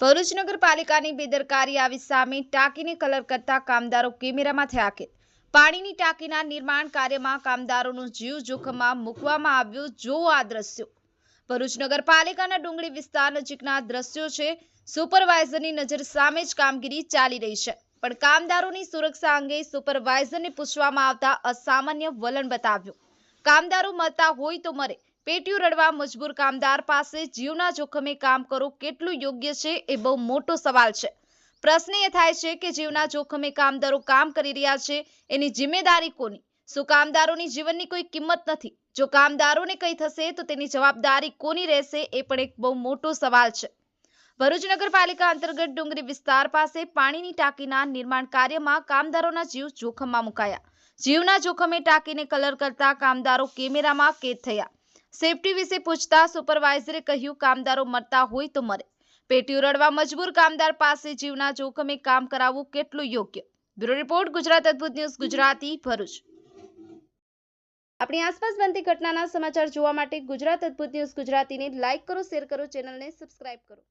ભરૂચ નગરપાલિકાની બેદરકારી આવી સામે ટાંકીને કલર કરતા કામદારો કેમેરામાં થયા કે પાણીની ટાંકીના નિર્માણ કાર્યમાં કામદારોનો જીવ જોખમમાં મૂકવામાં આવ્યો જો આ દ્રશ્યો. ભરૂચ નગરપાલિકાના ડુંગળી વિસ્તાર નજીકના દ્રશ્યો છે. સુપરવાઇઝરની નજર સામે જ કામગીરી ચાલી રહી છે. પણ કામદારોની સુરક્ષા અંગે સુપરવાઇઝરને પૂછવામાં આવતા અસામાન્ય વલણ બતાવ્યું. કામદારો મરતા હોય તો મરે પેટીયું રડવા મજબૂર કામદાર પાસે જીવના જોખમે કામ કરવું કેટલું યોગ્ય છે એ બહુ મોટો સવાલ છે. પ્રશ્ન એ થાય છે કે જીવના જોખમે કામદારો કામ કરી રહ્યા છે એની જિમ્મેદારી કોની? શું કામદારોની જીવનની કોઈ કિંમત નથી? જો કામદારોને કંઈ થશે તો તેની જવાબદારી કોની રહેશે એ પણ એક બહુ મોટો સવાલ છે. ભરૂચ નગરપાલિકા અંતર્ગત ડુંગરી વિસ્તાર પાસે પાણીની ટાંકીના નિર્માણ કાર્યમાં કામદારોના જીવ જોખમમાં મુકાયા. જીવના જોખમે ટાંકીને કલર કરતા કામદારો કેમેરામાં કેદ થયા. સેફટી વિશે પૂછતા સુપરવાઇઝરે કહ્યું, કામદારો મરતા હોય તો મરે. પેટી ઉરડવા મજબૂર કામદાર પાસે જીવના જોખમે કામ કરાવવું કેટલું યોગ્ય? બ્યુરો રિપોર્ટ, ગુજરાત અદભુત ન્યૂઝ, ગુજરાતી ભરૂચ. આપણી આસપાસ બનતી ઘટનાના સમાચાર જોવા માટે ગુજરાત અદભુત ન્યૂઝ ગુજરાતીને લાઇક કરો, શેર કરો, ચેનલને સબસ્ક્રાઇબ કરો.